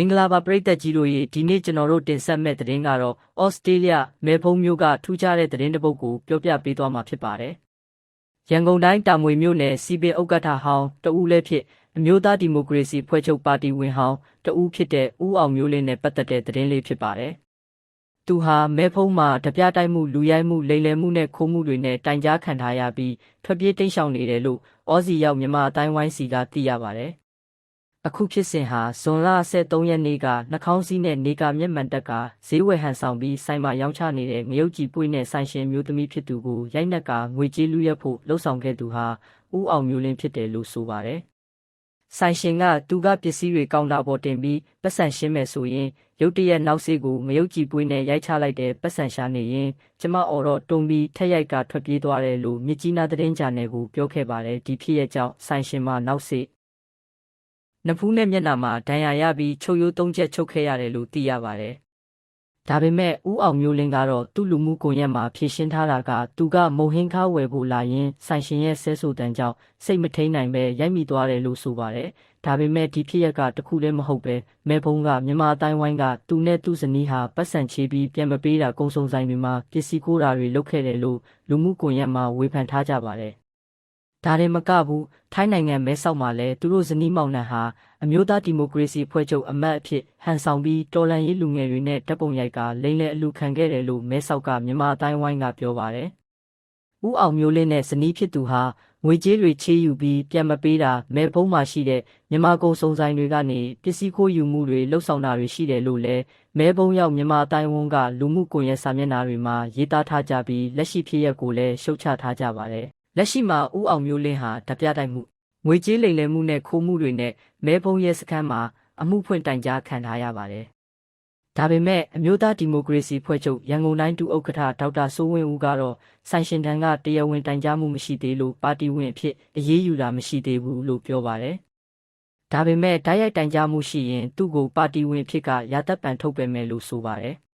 မင်္ဂလာပါပရိသတ်ကြီးတို့ရေဒီနေ့ကျွန်တော်တို့တင်ဆက်မဲ့သတင်းကတော့ဩစတြေးလျမဲဖုံးမြို့ကထူးခြားတဲ့သတင်းတစ်ပုဒ်ကိုပြောပြပေးသွားမှာဖြစ်ပါတယ်။ရန်ကုန်တိုင်းတာမွေမြို့နယ်စီပင်ဥက္ကဋ္ဌဟောင်းတဦးလည်းဖြစ်အမျိုးသားဒီမိုကရေစီဖွဲ့ချုပ်ပါတီဝင်ဟောင်းတဦးဖြစ်တဲ့ဦးအောင်မျိုးလင်းနဲ့ပတ်သက်တဲ့သတင်းလေးဖြစ်ပါတယ်။သူဟာမဲဖုံးမှာတပြတိုက်မှုလူရိုက်မှုလိမ်လည်မှုနဲ့ခိုးမှုတွေနဲ့တိုင်ကြားခံထားရပြီးထွက်ပြေးတိမ်းရှောင်နေတယ်လို့ဩစီရောက်မြန်မာအတိုင်းဝိုင်းစီကသိရပါတယ်။ အခုဖြစ်စဉ်ဟာဇွန်လ23ရက်နေ့ကနှာခေါင်းစည်းနဲ့နေကာမျက်မှန်တက်ကဈေးဝယ်ဟန်ဆောင်ပြီးဆိုင်မှာရောင်းချနေတဲ့ငရုတ်ကြီးပွေးနဲ့ဆိုင်ရှင်မျိုးသမီးဖြစ်သူကိုရိုက်နှက်ကငွေကြေးလူရက်ဖို့လှုံ့ဆော်ခဲ့သူဟာဦးအောင်မျိုးလင်းဖြစ်တယ်လို့ဆိုပါတယ်။ဆိုင်ရှင်ကသူကပစ္စည်းတွေကောင်တာပေါ်တင်ပြီးပတ်စံရှင်းမယ်ဆိုရင်ရုတ်တရက်နောက်စေးကိုငရုတ်ကြီးပွေးနဲ့ရိုက်ချလိုက်တဲ့ပတ်စံရှာနေရင်ကျမအော်တော့တုံပြီးထက်ရိုက်ကထွက်ပြေးသွားတယ်လို့မြကြီးနားသတင်းဂျာနယ်ကိုပြောခဲ့ပါတယ်ဒီဖြစ်ရဲ့ကြောင့်ဆိုင်ရှင်မနောက်စေး နဖူးနဲ့မျက်နှာမှာဒဏ်ရာရပြီးချုပ်ရိုးသုံးချက်ချုပ်ခဲ့ရတယ်လို့သိရပါတယ်။ဒါပေမဲ့ဦးအောင်မျိုးလင်းကတော့သူ့လူမှုကွန်ရက်မှာဖြည့်ရှင်းထားတာကသူကမုံဟင်းကားဝယ်ဖို့လာရင်ဆိုင်ရှင်ရဲ့ဆဲဆိုတန်ကြောင့်စိတ်မထိန်နိုင်ပဲရိုက်မိသွားတယ်လို့ဆိုပါတယ်။ဒါပေမဲ့ဒီဖြစ်ရက်ကတခုလည်းမဟုတ်ပဲမဲဘုံကမြန်မာအတိုင်းဝိုင်းကသူနဲ့သူ့ဇနီးဟာပတ်စံချေပြီးပြန်မပေးတာကုံစုံဆိုင်တွေမှာပစ္စည်းကိုးတာတွေလုပ်ခဲ့တယ်လို့လူမှုကွန်ရက်မှာဝေဖန်ထားကြပါတယ်။ ဒါရင်မကဘူးထိုင်းနိုင်ငံမဲဆောက်မှာလည်းသူတို့ဇနီးမောင်နှံဟာအမျိုးသားဒီမိုကရေစီဖွဲ့ချုပ်အမတ်အဖြစ်ဟန်ဆောင်ပြီးတော်လန်ရေးလူငယ်တွေနဲ့တပ်ပုံရိုက်ကလိမ့်လေအလူခံခဲ့တယ်လို့မဲဆောက်ကမြန်မာအတိုင်းဝိုင်းကပြောပါတယ်။ဦးအောင်မျိုးလင်းနဲ့ဇနီးဖြစ်သူဟာငွေကြေးတွေချေးယူပြီးပြန်မပေးတာမဲဖုံးမှာရှိတဲ့မြန်မာကုန်စုံဆိုင်တွေကနေပစ္စည်းခိုးယူမှုတွေလှုပ်ဆောင်တာတွေရှိတယ်လို့လည်းမဲဖုံးရောက်မြန်မာအတိုင်းဝန်းကလူမှုကွန်ရက်စာမျက်နှာတွေမှာရေးသားထားကြပြီးလက်ရှိဖြစ်ရပ်ကိုလည်းရှုတ်ချထားကြပါတယ်။ လက်ရှိမှာဦးအောင်မျိုးလင်းဟာတပြတိုက်မှုငွေကြေးလိမ်လည်မှုနဲ့ခိုးမှုတွေနဲ့မဲဖုံးရဲစခန်းမှာအမှုဖွင့်တိုင်ကြားခံထားရပါတယ်။ဒါပေမဲ့အမျိုးသားဒီမိုကရေစီဖွဲ့ချုပ်ရန်ကုန်တိုင်းဒုဥက္ကဋ္ဌဒေါက်တာစိုးဝင်းဦးကတော့ဆိုင်ရှင်တန်းကတရားဝင်တိုင်ကြားမှုမရှိသေးလို့ပါတီဝင်အဖြစ်အရေးယူတာမရှိသေးဘူးလို့ပြောပါတယ်။ဒါပေမဲ့တိုက်ရိုက်တိုင်ကြားမှုရှိရင်သူ့ကိုပါတီဝင်အဖြစ်ကရာသက်ပံထုတ်ပယ်မယ်လို့ဆိုပါတယ်။